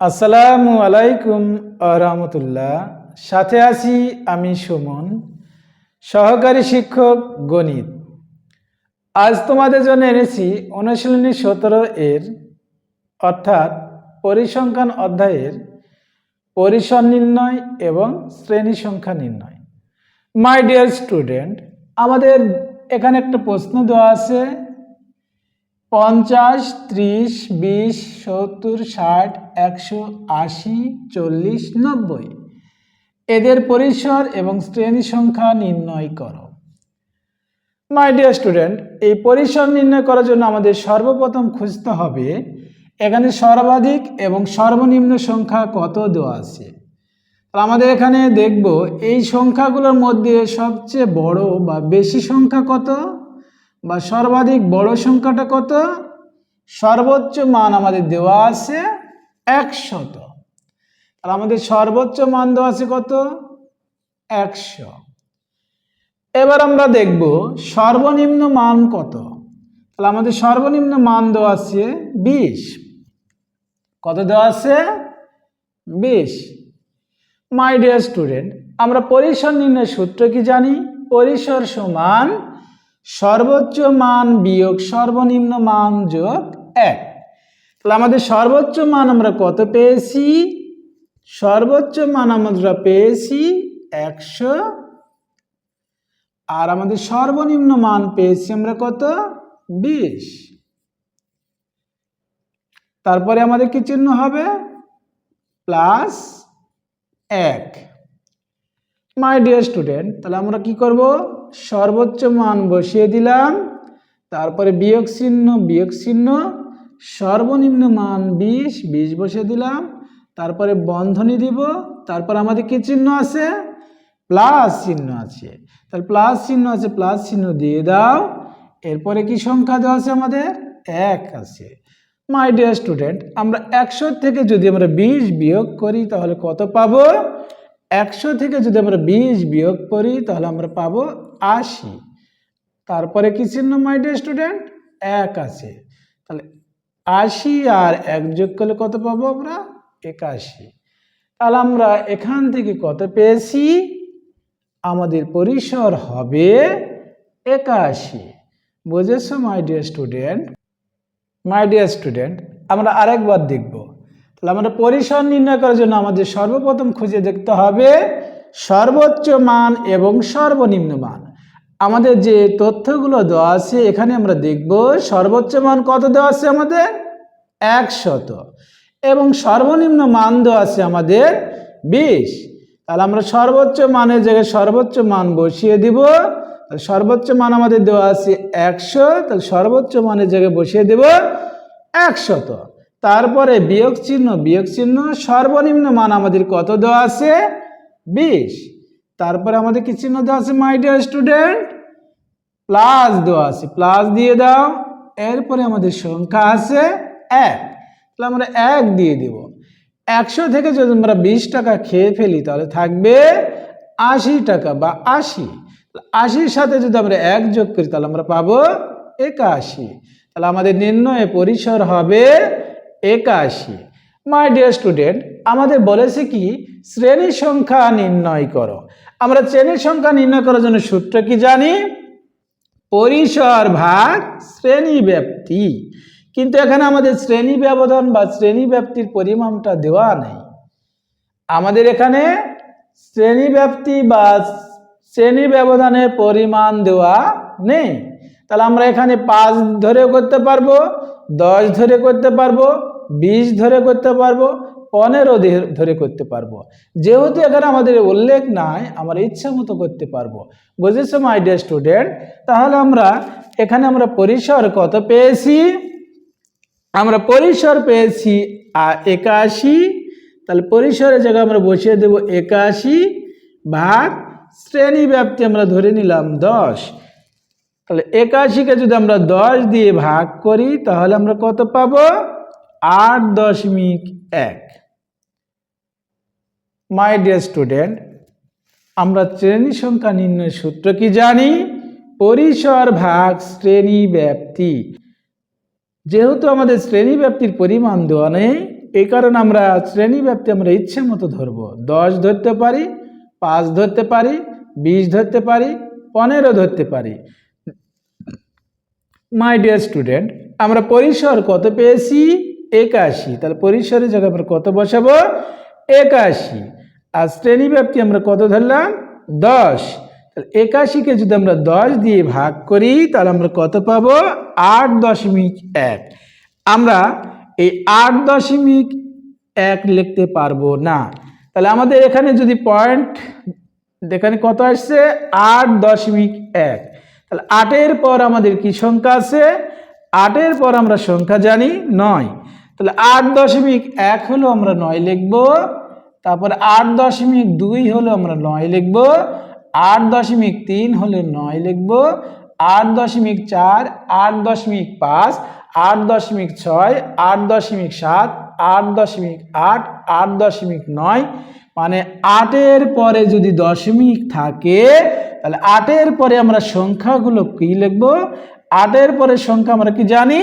আসসালামু আলাইকুম রহমতুল্লাহ। সাথে আছি আমি সুমন, সহকারী শিক্ষক গণিত। আজ তোমাদের জন্য এনেছি অনুশীলনী সতেরো এর, অর্থাৎ পরিসংখ্যান অধ্যায়ের পরিসর নির্ণয় এবং শ্রেণি সংখ্যা নির্ণয়। মাই ডিয়ার স্টুডেন্ট আমাদের এখানে একটা প্রশ্ন দেওয়া আছে পঞ্চাশ, ত্রিশ, বিশ, সত্তর, ষাট, একশো, আশি, চল্লিশ, নব্বই। এদের পরিসর এবং শ্রেণি সংখ্যা নির্ণয় করো। মাই ডিয়ার স্টুডেন্ট এই পরিসর নির্ণয় করার জন্য আমাদের সর্বপ্রথম খুঁজতে হবে, এখানে সর্বাধিক এবং সর্বনিম্ন সংখ্যা কত দেওয়া আছে। আমাদের এখানে দেখব, এই সংখ্যাগুলোর মধ্যে সবচেয়ে বড় বা বেশি সংখ্যা কত? বা সর্বাধিক বড় সংখ্যাটা কত? সর্বোচ্চ মান আমাদের দেওয়া আছে একশত। আর আমাদের সর্বোচ্চ মান দেওয়া আছে কত? একশো। এবার আমরা দেখব সর্বনিম্ন মান কত। তাহলে আমাদের সর্বনিম্ন মান দেওয়া আছে বিশ। কত দেওয়া আছে? বিশ। মাই ডিয়ার স্টুডেন্ট আমরা পরিসর নির্ণয়ের সূত্র কি জানি? পরিসর সমান সর্বোচ্চ মান বিয়োগ সর্বনিম্ন মান যোগ এক। তাহলে আমাদের সর্বোচ্চ মান আমরা কত পেয়েছি? সর্বোচ্চ মান আমরা পেয়েছি একশো। আর আমাদের সর্বনিম্ন মান পেয়েছি আমরা কত? বিশ। তারপরে আমাদের কি চিহ্ন হবে? প্লাস এক। মাই ডিয়ার স্টুডেন্ট তাহলে আমরা কি করব? সর্বোচ্চ মান বসিয়ে দিলাম, তারপরে বিয়োগ চিহ্ন বিয়োগ চিহ্ন, সর্বনিম্ন মান বিশ বিশ বসিয়ে দিলাম, তারপরে বন্ধনী দিব, তারপর আমাদের কি চিহ্ন আছে? প্লাস চিহ্ন আছে। তাহলে প্লাস চিহ্ন আছে, প্লাস চিহ্ন দিয়ে দাও, এরপরে কি সংখ্যা দেওয়া আছে আমাদের? এক আছে। মাই ডিয়ার স্টুডেন্ট আমরা একশো থেকে যদি আমরা বিশ বিয়োগ করি, তাহলে কত পাবো? একশো থেকে যদি আমরা বিশ বিয়োগ করি, তাহলে আমরা পাবো আশি। তারপরে কি চিহ্ন মাই ডিয়ার স্টুডেন্ট এক আছে। তাহলে আশি আর এক যোগ করলে কত পাবো আমরা? একাশি। তাহলে আমরা এখান থেকে কত পেয়েছি? আমাদের পরিসর হবে একাশি। বুঝেছ my dear student my dear student আমরা আরেকবার দেখব। তাহলে আমরা পরিসর নির্ণয় করার জন্য আমাদের সর্বপ্রথম খুঁজে দেখতে হবে সর্বোচ্চ মান এবং সর্বনিম্ন মান। আমাদের যে তথ্যগুলো দেওয়া আছে, এখানে আমরা দেখব সর্বোচ্চ মান কত দেওয়া আছে আমাদের? একশত। এবং সর্বনিম্ন মান দেওয়া আছে আমাদের বিশ। তাহলে আমরা সর্বোচ্চ মানের জায়গায় সর্বোচ্চ মান বসিয়ে দিব। তাহলে সর্বোচ্চ মান আমাদের দেওয়া আছে একশো তাহলে সর্বোচ্চ মানের জায়গায় বসিয়ে দেব একশত। তারপরে বিয়োগ চিহ্ন বিয়োগ চিহ্ন, সর্বনিম্ন মান আমাদের কত দেওয়া আছে? বিশ। তারপরে আমাদের কি চিহ্ন দেওয়া আছে মাই ডিয়ার স্টুডেন্ট প্লাস দেওয়া আছে প্লাস দিয়ে দাও। এরপরে আমাদের সংখ্যা আছে এক। তাহলে আমরা এক দিয়ে দেব। একশো থেকে যদি আমরা বিশ টাকা খেয়ে ফেলি, তাহলে থাকবে আশি টাকা বা আশি। আশির সাথে যদি আমরা এক যোগ করি, তাহলে আমরা পাবো একাশি। তাহলে আমাদের নির্ণয়ে পরিসর হবে একাশি। মাই ডিয়ার স্টুডেন্ট আমাদের বলেছে কি, শ্রেণি সংখ্যা নির্ণয় করো। আমরা শ্রেণির সংখ্যা নির্ণয় করার জন্য সূত্র কি জানি? পরিসর ভাগ শ্রেণি ব্যাপ্তি। কিন্তু এখানে আমাদের শ্রেণি ব্যবধান বা শ্রেণি ব্যাপ্তির পরিমাণটা দেওয়া নেই। আমাদের এখানে শ্রেণি ব্যাপ্তি বা শ্রেণি ব্যবধানের পরিমাণ দেওয়া নেই। তাহলে আমরা এখানে পাঁচ ধরে করতে পারব, দশ ধরে করতে পারব, বিশ ধরে করতে পারব পনেরো ধরে করতে পারব। যেহেতু এখানে আমাদের উল্লেখ নাই, আমরা ইচ্ছা মতো করতে পারব। বুঝেছ মাই ডিয়ার স্টুডেন্ট তাহলে আমরা এখানে আমরা পরিসর কত পেয়েছি? আমরা পরিসর পেয়েছি একাশি। তাহলে পরিসরের জায়গায় আমরা বসিয়ে দেব একাশি ভাগ শ্রেণি ব্যাপ্তি আমরা ধরে নিলাম দশ। তাহলে একাশিকে যদি আমরা দশ দিয়ে ভাগ করি, তাহলে আমরা কত পাবো? আট দশমিক এক। মাই ডিয়ার স্টুডেন্ট আমরা শ্রেণি সংখ্যা নির্ণয় সূত্র কি জানি? পরিসর ভাগ শ্রেণি ব্যাপ্তি। যেহেতু আমাদের শ্রেণি ব্যাপ্তির পরিমাণ দেওয়া নেই, এই কারণে আমরা শ্রেণি ব্যাপ্তি আমরা ইচ্ছে মতো ধরবো। দশ ধরতে পারি, পাঁচ ধরতে পারি, বিশ ধরতে পারি, পনেরো ধরতে পারি। মাই ডিয়ার স্টুডেন্ট আমরা পরিসর কত পেয়েছি? একাশি। তাহলে পরিসরের জায়গায় আমরা কত বসাবো? একাশি। আর শ্রেণি ব্যাপ্তি আমরা কত ধরলাম? দশ। তাহলে একাশিকে যদি আমরা দশ দিয়ে ভাগ করি, তাহলে আমরা কত পাব? আট দশমিক এক। আমরা এই আট দশমিক এক লিখতে পারব না। তাহলে আমাদের এখানে যদি পয়েন্ট এখানে কত আসছে? আট দশমিক এক। তাহলে আটের পর আমাদের কি সংখ্যা আছে? আটের পর আমরা সংখ্যা জানি নয়। তাহলে আট দশমিক এক হলো আমরা নয় লিখব। তারপর আট দশমিক দুই হলো আমরা নয় লিখব, আট দশমিক তিন হলে নয় লিখব, আট দশমিক চার, আট দশমিক পাঁচ, আট দশমিক ছয়, আট দশমিক সাত, আট দশমিক আট আট দশমিক নয়। মানে আটের পরে যদি দশমিক থাকে, তাহলে আটের পরে আমরা সংখ্যাগুলো কি লিখব? আটের পরে সংখ্যা আমরা কি জানি?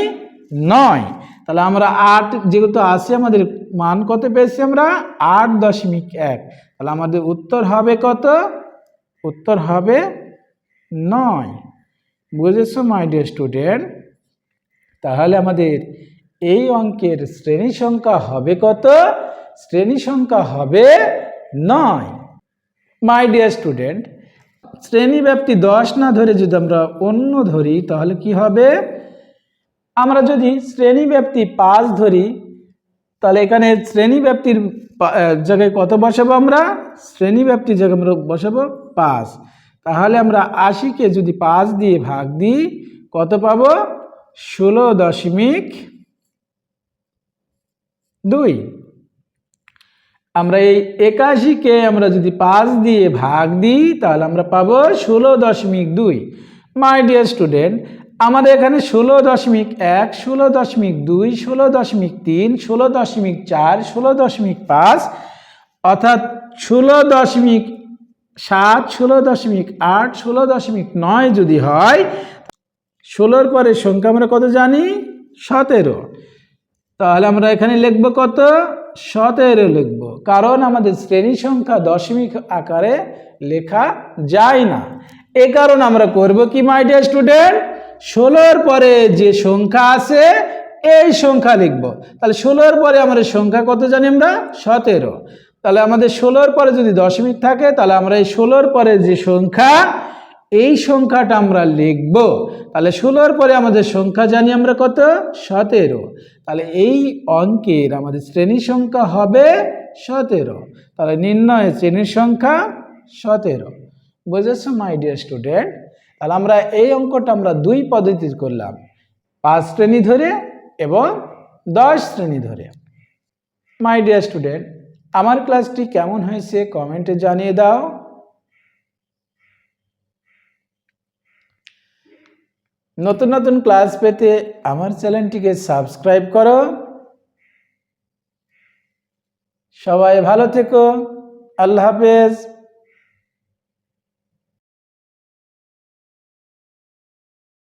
নয়। তাহলে আমরা আট যেহেতু আছে আমাদের, মান কত পেয়েছি আমরা? আট দশমিক এক। তাহলে আমাদের উত্তর হবে কত? উত্তর হবে নয়। বুঝেছ মাই ডিয়ার স্টুডেন্ট তাহলে আমাদের এই অঙ্কের শ্রেণি সংখ্যা হবে কত? শ্রেণি সংখ্যা হবে নয়। মাই ডিয়ার স্টুডেন্ট শ্রেণি ব্যাপ্তি দশ না ধরে যদি আমরা অন্য ধরি, তাহলে কি হবে? আমরা যদি শ্রেণি ব্যাপ্তি পাঁচ ধরি, তাহলে এখানে শ্রেণি ব্যাপ্তির জায়গায় কত বসাবো আমরা? শ্রেণি ব্যাপ্তির জায়গায় আমরা বসাবো পাঁচ। তাহলে আমরা আশিকে যদি পাঁচ দিয়ে ভাগ দিই, কত পাব? ষোলো দশমিক দুই। আমরা এই একাশিকে আমরা যদি পাঁচ দিয়ে ভাগ দিই, তাহলে আমরা পাবো ষোলো দশমিক দুই। মাই ডিয়ার স্টুডেন্ট আমাদের এখানে ষোলো দশমিক এক, ষোলো দশমিক দুই, ষোলো দশমিক তিন, ষোলো দশমিক চার, ষোলো দশমিক পাঁচ, অর্থাৎ ষোলো দশমিক সাত, ষোলো দশমিক আট, ষোলো দশমিক নয় যদি হয়, ষোলোর পরে সংখ্যা আমরা কত জানি? সতেরো। তাহলে আমরা এখানে লিখব কত? সতেরো লিখব। কারণ আমাদের শ্রেণি সংখ্যা দশমিক আকারে লেখা যায় না। এ কারণ আমরা করব কি মাই ডিয়ার স্টুডেন্ট ষোলোর পরে যে সংখ্যা আছে, এই সংখ্যা লিখব। তাহলে ষোলোর পরে আমাদের সংখ্যা কত জানি আমরা? সতেরো। তাহলে আমাদের ষোলোর পরে যদি দশমিক থাকে, তাহলে আমরা এই ষোলোর পরে যে সংখ্যা, এই সংখ্যাটা আমরা লিখব। তাহলে ষোলোর পরে আমাদের সংখ্যা জানি আমরা কত? সতেরো। তাহলে এই অঙ্কের আমাদের শ্রেণি সংখ্যা হবে সতেরো। তাহলে নির্ণয় শ্রেণির সংখ্যা সতেরো। বুঝেছ মাই ডিয়ার স্টুডেন্ট তাহলে আমরা এই অঙ্কটা আমরা দুই পদ্ধতি করলাম। পাঁচ শ্রেণি ধরে এবং দশ শ্রেণি ধরে। মাই ডিয়ার স্টুডেন্ট আমার ক্লাসটি কেমন হয়েছে কমেন্টে জানিয়ে দাও। নতুন নতুন ক্লাস পেতে আমার চ্যানেলটিকে সাবস্ক্রাইব করো। সবাই ভালো থেকো। আল্লাহ হাফেজ।